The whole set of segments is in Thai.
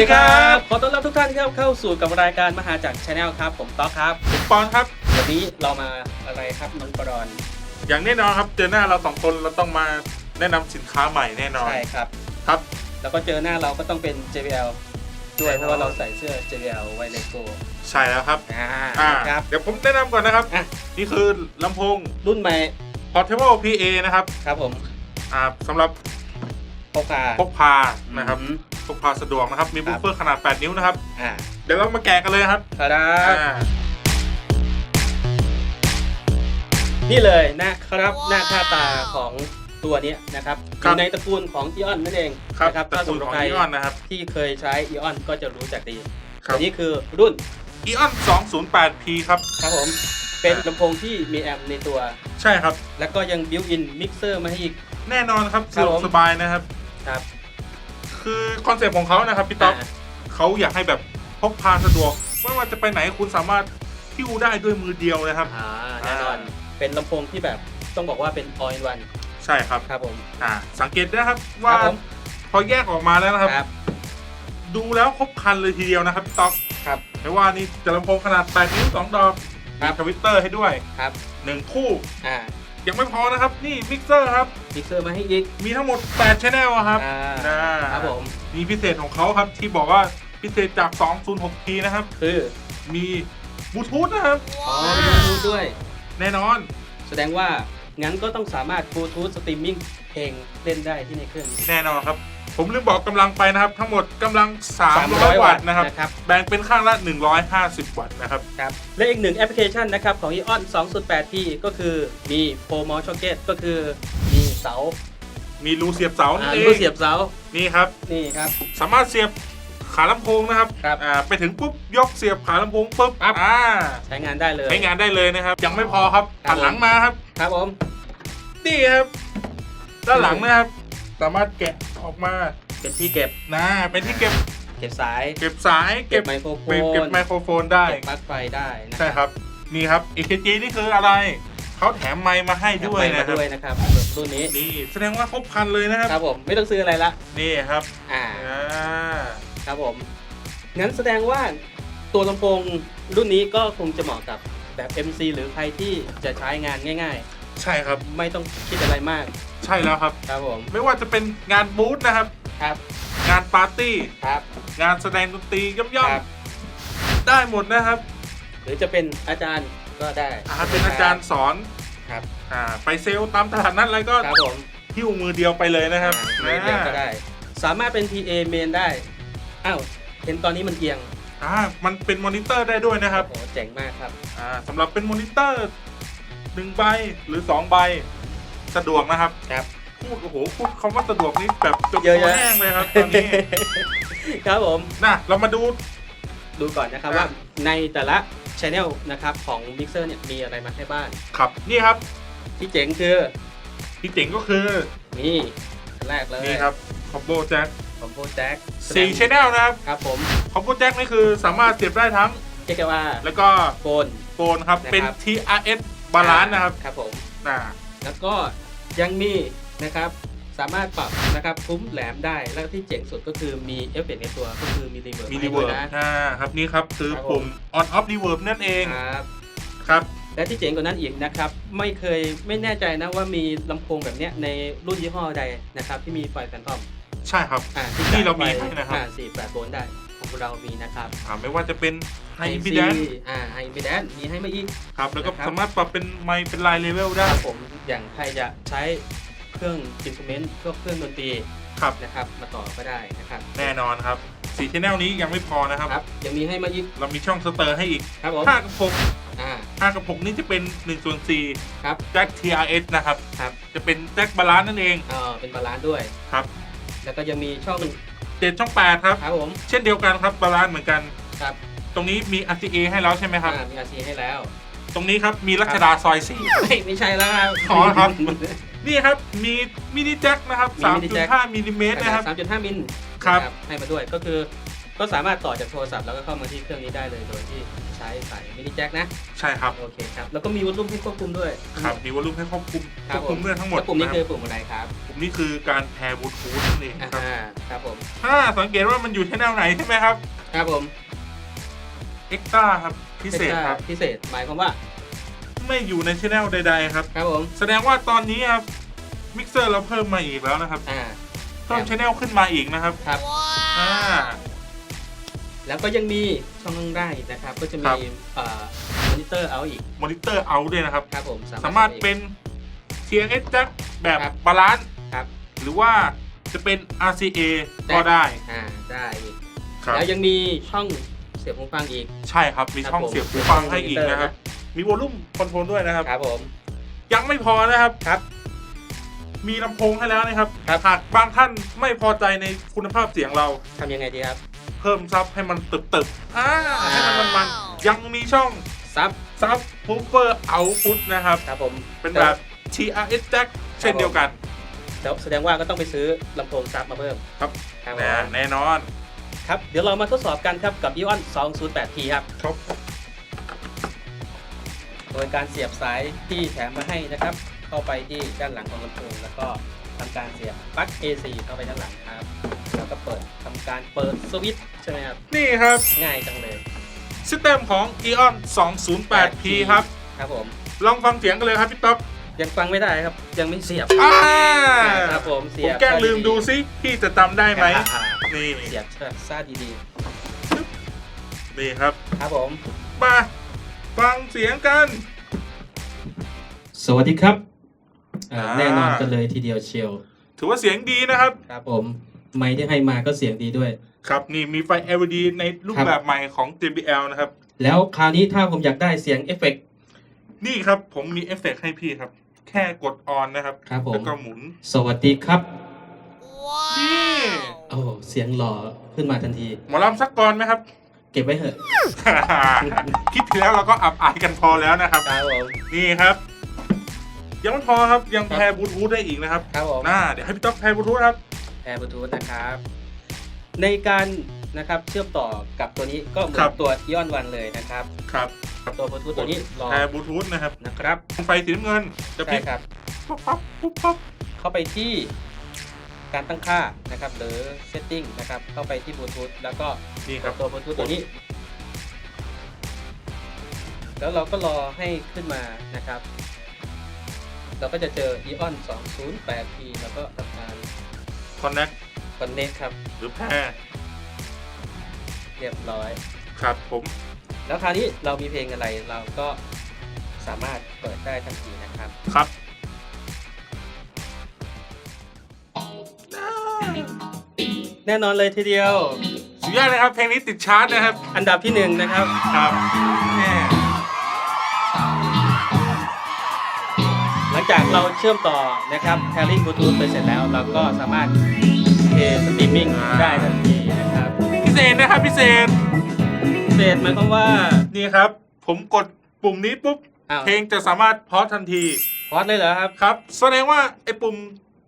ดีครับ ขอต้อนรับทุกท่านครับเข้าสู่กับรายการมหาจักรชาแนลครับ ผมต๊อกครับผมปอนครับ วันนี้เรามาอะไรครับน้องปรอนอย่างแน่นอนครับ เจอหน้าเราสองคนเราต้องมาแนะนำสินค้าใหม่แน่นอน ใช่ครับ ครับ แล้วก็เจอหน้าเราก็ต้องเป็น JBL ด้วยแน่นอนเพราะว่าเราใส่เสื้อ JBL ไวเลโกใช่แล้วครับอ่าอ่าครับ เดี๋ยวผมแนะนำก่อนนะครับ อะ นี่คือลำโพง รุ่นใหม่ Portable PA นะครับ ครับผม อ่าสำหรับ พกพาพกพานะครับอืมพกพาสะดวกนะครับ มีครับูบฟเฟอร์ขนาด 8 นิ้วนะครับ อ่าเดี๋ยวเรามาแกะกันเลยครับครับอ่านี่เลยนะครับหน้าค่าตาของตัวเนี้ยนะครับอยู่ในตระกูลของอีออนนั่นเองครับนะครับตระกูลถ้าสำหรับของใครอีออนนะครับ ที่เคยใช้อีออนก็จะรู้จักดีครับ อันนี้คือรุ่น อีออน 208P ครับ ครับผม เป็นอ่าลำโพงที่มีแอมป์ในตัว ใช่ครับ แล้วก็ยังบิวอินมิกเซอร์มาให้อีก แน่นอนครับครัสะบดวผกมสบายนะครับ ครับ คือคอนเซ็ปต์ของเขานะครับพี่ต๊อกอ่าเขาอยากให้แบบพกพาสะดวกไม่ว่าจะไปไหนคุณสามารถหิ้วได้ด้วยมือเดียวนะครับอ่าแน่นอนเป็นลำโพงที่แบบต้องบอกว่าเป็น all in one ใช่ครับครับผมอ่าสังเกตนะครับว่าครับผมพอแยกออกมาแล้วนะครับครับดูแล้วครบครันเลยทีเดียวนะครับพี่ต๊อกครับไม่ว่านี่จะลำโพงขนาด8นิ้ว2ดอกครัมีบทวิตเตอร์ให้ด้วยครับ1คู่อ่า ยังไม่พอนะครับ นี่มิกเซอร์ครับ มิกเซอร์มาให้อีก มีทั้งหมด8ชแนลครับอ่าอ่าครับผม มีพิเศษของเขาครับที่บอกว่าพิเศษจาก 206P นะครับ คือมีบลูทูธนะครับ อ๋อมีบลูทูธด้วย แน่นอน แสดงว่างั้นก็ต้องสามารถบลูทูธสตรีมมิ่ง เพลงเล่นได้ที่ในเครื่องนี้ แน่นอนครับ ผมลืมบอกกำลังไปนะครับ ทั้งหมดกำลัง300วัตต์นะครับ นะครับ แบ่งเป็นข้างละ 150 วัตต์นะครับ ครับและอีกหนึ่งแอปพลิเคชันนะครับของ Eon 208P ก็คือมี Pro m o s h o c k e t ก็คือมีเสามีรูเสียบเสานั่อ่านเอรูงเสียบเสานี่ครับ นี่ครับ สามารถเสียบขาลำโพงนะครับครับอ่าไปถึงปุ๊บยกเสียบขาลำโพงปุ๊บปั๊บอ่าใช้งานได้เลย ใช้งานได้เลยนะครับ ยังไม่พอครับครับ หันหลังมาครับ ครับผม นี่ครับ ด้านหลังนะครับ สามารถแกะออกมาเป็นที่เก็บนะเป็นที่เก็บเก็บสาย เก็บสายเก็บไมโครโฟเก็บนเก็บไมโครโฟนได้เก็บปลั๊กไฟได้นะใช่ครับนี่ครับ EKG นี่คืออะไรเขาแถมไมค์มาให้แถมด้วยไมค์นะมาครับด้วยนะครับรุ่นนี้นี่แสดงว่าครบครันเลยนะครับครับผมไม่ต้องซื้ออะไรละนี่ครับอ่าอ่าครับผมงั้นแสดงว่าตัวลำโพงรุ่นนี้ก็คงจะเหมาะกับแบบ MC หรือใครที่จะใช้งานง่าย ใช่ครับๆไม่ต้องคิดอะไรมากใช่แล้วครับ ครับผมไม่ว่าจะเป็นงานบูธนะครับ ครับงานปาร์ตี้ ครับงานแสดงดนตรีย่อมครับ ๆได้หมดนะครับหรือจะเป็นอาจารย์ก็ได้อ่าเป็นอาจารย์สอนครับอ่าไปเซลล์ตามตลาดนัดอะไรก็ครับผมหิ้วมือเดียวไปเลยนะครับอ่าเรียนก็ได้ สามารถเป็น PA main ได้อ้าวเห็นตอนนี้มันเอียงอ่ามันเป็นมอนิเตอร์ได้ด้วยนะครับโอ้โหเจ๋งมากครับ อ่าสำหรับเป็นมอนิเตอร์ หนึ่งใบหรือสองใบสะดวกนะครับ ครับ พูดโอ้โหพูดคำว่าสะดวกนี่แบบจนเยอะคอแยะแห้งเลยครับตอนนี้ครับผม นะเรามาดู ดูก่อนนะครับอะว่าในแต่ละช anel นะครับของ Mixer เนี่ยมีอะไรมาให้บ้างครับนี่ครับที่เจ๋งคือ ที่เจ๋งก็คือนี่อันแรกเลยนี่ครับคอมโบแจ็คคอมโบแจ็คสี่ชแนลนะครับครับผม คอมโบแจ็คนี่คือสามารถเสียบได้ทั้งเรียกว่าแล้วก็โฟน โฟนครับนะครับเป็น TRS บาลานซ์นะครับครับผมอ่าแล้วก็ยังมีนะครับสามารถปรับนะครับคุ้มแหลมได้แล้วที่เจ๋งสุดก็คือมีเอฟเฟกต์ในตัวก็คือมีรีเวิร์มีรีเวิร์บนะอ่าครับนี่ครับคือครับผมปุ่ม on off reverb นั่นเองครับครับและที่เจ๋งกว่านั้นอีกนะครับไม่เคยไม่แน่ใจนะว่ามีลำโพงแบบเนี้ยในรุ่นยี่ห้อใดนะครับที่มีไฟแฟนทอมใช่ครับอ่านี่จ่ยเรามีไฟให้นะครับอ่าสี่แปดโวลต์ได้ ของเรามีนะครับอ่าไม่ว่าจะเป็น high IC impedance อ่าไฮอินพีแดนมีให้มาอีกครับแล้วก็นะครับสามารถปรับเป็นไมค์เป็นไลน์เลเวลได้ครับผมอย่างใครจะใช้เครื่องอินสตูเมนต์พวกเครื่องดนตรีครับนะครับ มาต่อก็ได้นะครับ แน่นอนครับสี่ชแนลนี้ยังไม่พอนะครับครับ ยังมีให้มาอีกเรามีช่องสเตอร์ให้อีกครับผม5กับ6อ่า5กับ6นี่จะเป็น1ส่วนครับ4แจ็ค TRS นะครับครับจะเป็นแจ็คบาลานซ์นั่นเองเออเป็นบาลานซ์ด้วยครับ แล้วก็ยังมีช่อง เจ็ดช่อง8ครับ ครับผม เช่นเดียวกันครับบาลานซ์เหมือนกัน ครับตรงนี้มี RCA ให้แล้วใช่ไหมครับ อ่ามีอาซีให้แล้ว ตรงนี้ครับมีรัชดาซอยไม่ไม่ใช่แล้วครับอ๋อครับ4นี่ครับมีมินิแจ็คนะครับมีมินิแจ็ค 3.5มิลลิเมตรนะครับ สามจุดห้ามิลครับ ให้มาด้วยก็คือ ก็สามารถต่อจากโทรศัพท์แล้วก็เข้ามาที่เครื่องนี้ได้เลยโดยที่ใช้สายมินิแจ็คนะ ใช่ครับ โอเคครับ แล้วก็มีวอลลุ่มให้ควบคุมด้วยครับ มีวอลลุ่มให้ควบคุมคครับวบคุมเรื่องทั้งหมดแล้วปุ่มนี้ะคือปุ่มอะไรครับปุ่มนี้คือการแพร์บลูทูธนั่นเองครับอ่าครับผมถ้าสังเกตว่ามันอยู่ที่แนวไหนใช่ไหมครับ ครับผมเอ็กต้าครับ พิเศษครับ พิเศษหมายความว่าไม่อยู่ในชแนลใด ๆ ครับ ครับผมแสดงว่าตอนนี้ครับ มิกเซอร์เราเพิ่มมาอีกแล้วนะครับ อ่า เพิ่มชแนลขึ้นมาอีกนะครับ ครับ อ่า แล้วก็ยังมีช่องข้างล่างอีกนะครับ ก็จะครัมีบเอ่อมอนิเตอร์เอาอีกมอนิเตอร์เอาด้วยนะครับ ครับผมสามารถเป็นเสียงเอสจักแบบครับ บาลานซ์ครับ หรือว่าจะเป็น RCA ก็ได้อ่าได้อีกครับแล้วยังมีช่องเสียบหูฟังอีก ใช่ครับ มีช่องครับผมเสียบหูฟังให้อีกมอนิเตอร์นะครับนะมีวอลลุ่มคอนโทรลด้วยนะครับ ครับผม ยังไม่พอนะครับ ครับ มีลำโพงให้แล้วนะครับครับ หากบางท่านไม่พอใจในคุณภาพเสียงเรา ทำยังไงดีครับ เพิ่มซับให้มันตึบตึบๆอ่าให้มันมันๆยังมีช่องซับซับฮูเปอร์เอาพุทนะครับ ครับผมเป็นแบบ TRS Jack เช่นเดียวกันแล้วแสดงว่าก็ต้องไปซื้อลำโพงซับมาเพิ่มครับครับผแน่มแน่นอนครับ เดี๋ยวเรามาทดสอบกันครับกับ e o n 208T ครับ ครับโดยการเสียบสายที่แถมมาให้นะครับ เข้าไปที่ด้านหลังของลำโพงแล้วก็ ทำการเสียบปลั๊ก AC เข้าไปด้านหลังครับ แล้วก็เปิดทำการเปิดสวิตช์ใช่ไหมครับ นี่ครับง่ายจังเลย ซิสเต็มของ Eon 208P ครับ ครับผม ลองฟังเสียงกันเลยครับพี่ต๊อกยังฟังไม่ได้ครับ ยังไม่เสียบอ่าครับผมเสีผมยบแกล้งลืมดูซิพี่จะจำได้ไหม อ่านี่เสียบซ่าดีนี่ครับ ๆครับผม มา ฟังเสียงกัน สวัสดีครับอ่า แน่นอนกันเลยทีเดียวเชียวถือว่าเสียงดีนะครับครับผมไมค์ที่ให้มาก็เสียงดีด้วย ครับนี่มีไฟ LED ในรูปครับแบบใหม่ของ JBL นะครับ แล้วคราวนี้ถ้าผมอยากได้เสียงเอฟเฟกต์นี่ครับผมมีเอฟเฟกต์ให้พี่ครับ แค่กดออนนะครับครับผมแล้วก็หมุน สวัสดีครับนี่โอ้เสียงหล่อขึ้นมาทันที หมอลำสักกรไหมครับ เก็บไว้เถอะ คิดถึงแล้วเราก็อับอายกันพอแล้วนะครับครับผมนี่ครับ ยังไม่พอครับยังแพร์บลูทูธได้อีกนะครับครับผมน่าเดี๋ยวให้พี่ต๊อกแพร์บลูทูธครับแอร์บลูทูธนะครับ ในการนะครับเชื่อมต่อกับตัวนี้ก็เหมือครันบตัวย้อนวันเลยนะครับครับตัวบลูทูธตัวนี้รอแพร์บลูทูธนะครับนะครับไฟสีน้ำเงินจะพใช่ลิกครับปั๊บปั๊บปุ๊บปั๊บเข้าไปที่การตั้งค่านะครับหรือ setting นะครับเข้าไปที่บลูทูธแล้วก็นี่คกัรับบตัวบลูทูธตัวนี้แล้วเราก็รอให้ขึ้นมานะครับ เราก็จะเจอ Eon 208P แล้วก็ทำการคอนเน็ก connect ครับ หรือแพร์เรียบร้อย ครับผม แล้วคราวนี้เรามีเพลงอะไรเราก็สามารถเปิดได้ทันทีนะครับ ครับ แน่นอนเลยทีเดียว สุดยอดเลยครับ เพลงนี้ติดชาร์ตนะครับ อันดับที่หนึ่งนะครับ ครับ จากเราเชื่อมต่อนะครับ pairing Bluetooth ไปเสร็จแล้ว เราก็สามารถเพลย์สตรีมมิ่งได้ทันทีนะครับพิเศษนะครับพิเศษเศษหมายความว่า นี่ครับ ผมกดปุ่มนี้ปุ๊บอ้าวเพลงจะสามารถพอสทันทีพอดเลยเหรอครับ ครับ แสดงว่าไอ้ปุ่ม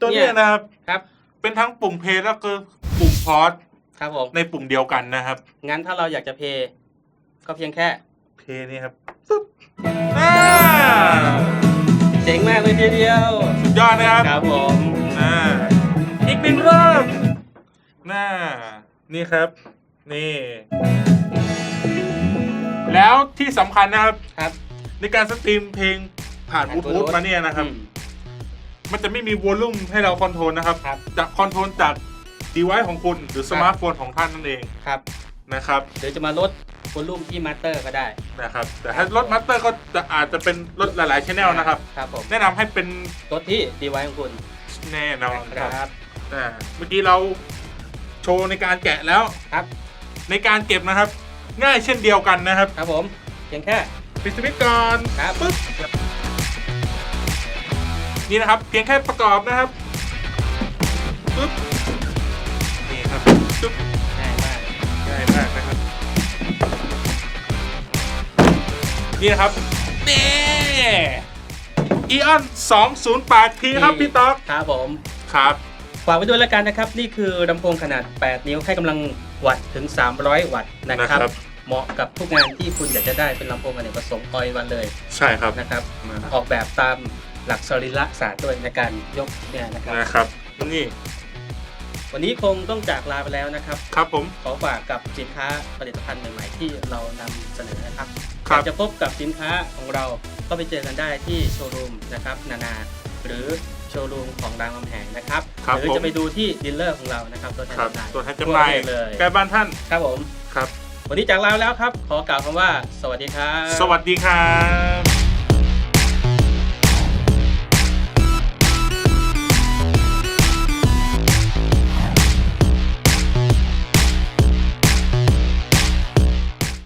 ตัวเนี่เนี้ย ยนะครับ ครับเป็นทั้งปุ่มเพลย์แล้วก็ปุ่มพอสครับผมในปุ่มเดียวกันนะครับ งั้นถ้าเราอยากจะเพลย์ก็เพียงแค่ เพลย์นี่ครับปึ๊บอ่า เจ๋งมากเลยทีเดียว สุดยอดนะครับครับผมอ่าอีกหนึ่งรอบน่านี่ครับ นี่ แล้วที่สำคัญนะครับ ครับในการสตรีมเพลงผ่านบลูทูธมาเนี่ยนะครับ อืม มันจะไม่มีวอลลุ่มให้เราคอนโทรลนะครับ ครับจะคอนโทรลจากดีไวซ์ของคุณหรือสมาร์ทโฟนของท่านนั่นเองครับ นะครับหรือจะมาลด วอลลุ่มที่มาสเตอร์ก็ได้นะครับ แต่ถ้ารถมาสเตอร์ก็จะอาจจะเป็นรถหลายๆชแนลนะครับ ครับผมแนะนำให้เป็นลดที่ดีไวของคุณแน่นอนคครับรับ อ่าเมื่อกี้เราโชว์ในการแกะแล้ว ครับในการเก็บนะครับ ง่ายเช่นเดียวกันนะครับครับผมเพียงแค่ ปิดสวิตช์ก่อนครับ ปึ๊บนี่นะครับ เพียงแค่ประกอบนะครับปึ๊บ นี่นะครับนี่อีออน 208P ครับพี่ต๊อกครับผม ครับฝากไว้ด้วยแล้วกันนะครับ นี่คือลำโพงขนาด 8 นิ้วให้กำลังวัตต์ถึง 300 วัตต์นะนะคครัรับบเหมาะกับทุกงานที่คุณอยากจะได้เป็นลำโพงอเนกประสงค์ออยวันเลยใช่ครับ นะครับ ออกแบบตามหลักสรีระศาสตร์ด้วยในการยกเนี่ยนะครับ นะครับ นี่วันนี้คงต้องจากลาไปแล้วนะครับ ครับผม ขอฝากกับสินค้าผลิตภัณฑ์ใหม่ ๆ ที่เรานำเสนอนะครับค อรัยาบกจะพบกับสินค้าของเราก็ไปเจอกันได้ที่โชว์รูมนะครับนานา หรือโชว์รูมของรามคำแหงนะครับครับหรือผมจะไปดูที่ดีลเลอร์ของเรานะครับตัวแทนครับจำหน่ายตัวแทนจำหน่ายทั่วประเทศเลยใกล้บ้านท่านครับผมครับ วันนี้จากลาไปแล้วครับ ขอกล่าวคำว่า สวัสดีครับ สวัสดีครับ